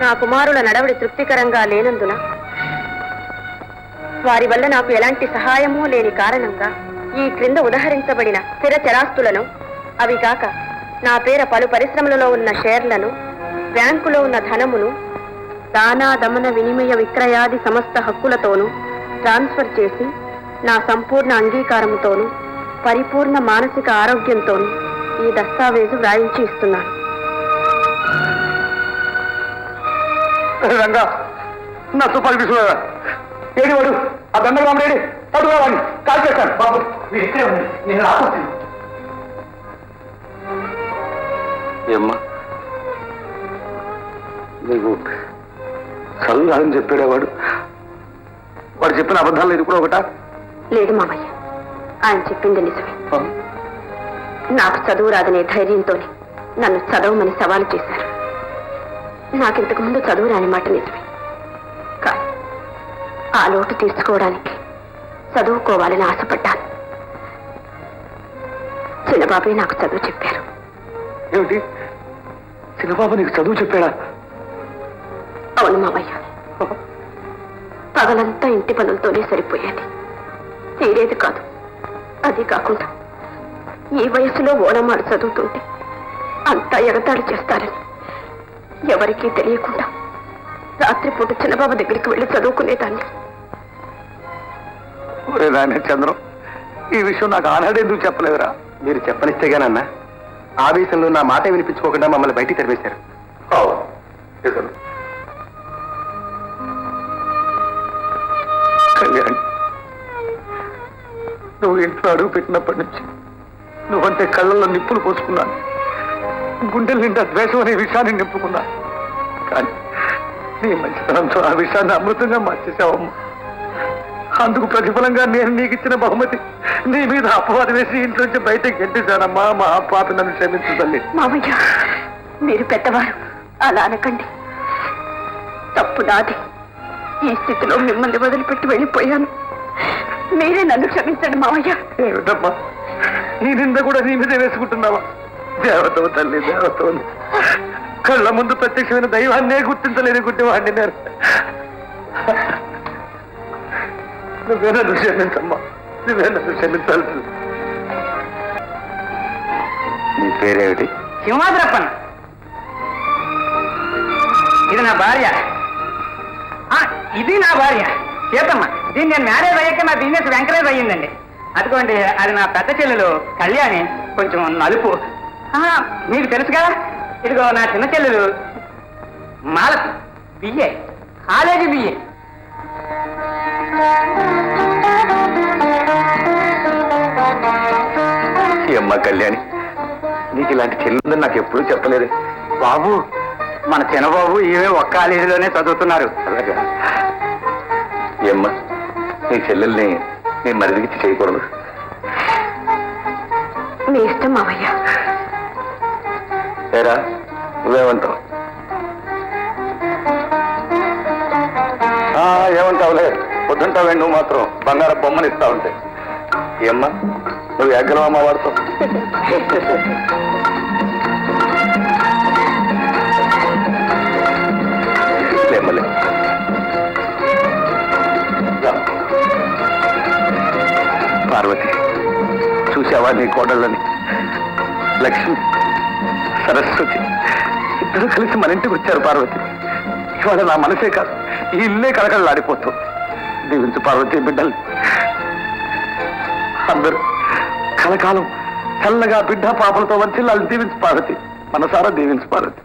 నా కుమారుల నడవడి తృప్తికరంగా లేనందున వారి వల్ల నాకు ఎలాంటి సహాయమూ లేని కారణంగా ఈ క్రింద ఉదహరించబడిన స్థిర చరాస్తులను అవి కాక నా పేర పలు పరిశ్రమలలో ఉన్న షేర్లను బ్యాంకులో ఉన్న ధనమును దానా దమన వినిమయ విక్రయాది సమస్త హక్కులతోనూ ట్రాన్స్ఫర్ చేసి నా సంపూర్ణ అంగీకారముతోనూ పరిపూర్ణ మానసిక ఆరోగ్యంతోనూ ఈ దస్తావేజు వ్రాయించి ఇస్తున్నాను. రంగా నా తుపాకి తీసుకురా ఏడి వాడు? ఆ దండరామ రెడీ పడుగా వాడిని. కాల్ చేస్తాను బాబు మీరు ఇక్కడే ఉండండి. నేను రాకొస్తాను ఏమ్మా? నీకు చదువు రాదని చెప్పాడే వాడు. వాడు చెప్పిన అబద్ధాలు ఇది కూడా ఒకటా? లేదు మామయ్య. ఆయన చెప్పింది నిజమే. నాకు చదువు రాదనే ధైర్యంతోనే నన్ను చదవమని సవాలు చేశారు. నాకింతకు ముందు చదువు రాని మాట నిజమే. కానీ ఆ లోటు తీర్చుకోవడానికి చదువుకోవాలని ఆశపడ్డాను. చిన్నబాబే నాకు చదువు చెప్పారు. ఏమిటి? చిన్నబాబు నీకు చదువు చెప్పాడా? అవును మామయ్య. పగలంతా ఇంటి పనులతోనే సరిపోయేది. తీరేది కాదు. అది కాకుండా ఈ వయసులో ఓనమాలు చదువుతుంటే అంతా ఎగతాళి చేస్తారని ఎవరికీ తెలియకుండా రాత్రిపూట చిన్నబాబు దగ్గరికి వెళ్ళి చదువుకునేదాన్ని. ఒరే నాయన చంద్రం ఈ విషయం నాకు ఆనాడు ఎందుకు చెప్పలేదురా? మీరు చెప్పనిస్తేగానన్నా ఆవేశంలో నా మాట వినిపించుకోకుండా మమ్మల్ని బయటికి తరివేశారు కళ్యాణ్ నువ్వు ఇంట్లో అడుగు పెట్టినప్పటి నుంచి నువ్వంటే కళ్ళల్లో నిప్పులు పోసుకున్నాను. గుండెల నిండా ద్వేషం అనే విషయాన్ని నింపుకున్నాను కానీ నీ మంచితనంతో ఆ విషయాన్ని అమృతంగా మార్చేసావమ్మా. అందుకు ప్రతిఫలంగా నేను నీకు ఇచ్చిన బహుమతి నీ మీద అపవాదం వేసి ఇంట్లోంచి బయటకు గెంటేశానమ్మా. మా పాప నన్ను క్షమించు తల్లి. మామయ్య మీరు పెద్దవారు. అలా అనకండి. తప్పు నాది. ఈ స్థితిలో మిమ్మల్ని వదిలిపెట్టి వెళ్ళిపోయాను. మీరే నన్ను క్షమించండి మామయ్య. ఏమిటమ్మా? నీ నింద కూడా నీ మీదే వేసుకుంటున్నావా? దేవతవు తల్లి దేవతవు. కళ్ళ ముందు ప్రత్యక్షమైన దైవాన్నే గుర్తించలేని గుడ్డివాడిని నేను. నువ్వే నన్ను క్షమించమ్మా. నువ్వే నన్ను క్షమించాలి. నీ పేరేమిటి? సింహాద్రప్పన్. ఇది నా భార్య. ఆ, ఇది నా భార్య. సీతమ్మ దీన్ని నేను మ్యారేజ్ అయ్యాక నా బిజినెస్ ఎంకరేజ్ అయ్యిందండి. అదిగోండి అది నా పెద్ద చెల్లెలు కళ్యాణి కొంచెం నలుపు. మీకు తెలుసు కదా? ఇదిగో నా చిన్న చెల్లెలు మాలతి బిఏ కాలేజీ బిఏ ఈ అమ్మ కళ్యాణి నీకు ఇలాంటి చెల్లిందని నాకు ఎప్పుడూ చెప్పలేదు. బాబు మన చిన్నబాబు ఈమె ఒక్క కాలేజీలోనే చదువుతున్నారు. అలాగా? నీ చెల్లెల్ని నీ మరిదికి చేయకూడదు. మీ ఇష్టం మావయ్య. ఏరా నువ్వేమంటావు? ఆ, ఏమంటావులే? పొద్దుంటావే నువ్వు మాత్రం. బంగారం బొమ్మని ఇస్తా ఉంటే. ఏమ్మా? నువ్వు ఎగ్గలవమ్మా వాడుతావు. లేమ్మలే పార్వతి చూసావా నీ కోడళ్ళని? లక్ష్మి. సరస్వతి ఇద్దరు కలిసి మన ఇంటికి వచ్చారు పార్వతి. ఇవాళ నా మనసే కాదు ఈ ఇల్లే కలకలలాడిపోతుంది దీవించు పార్వతి బిడ్డల్ని. అందరూ కలకాలం చల్లగా బిడ్డ పాపలతో వచ్చి వాళ్ళు దీవించు పార్వతి. మనసారా దీవించు పార్వతి.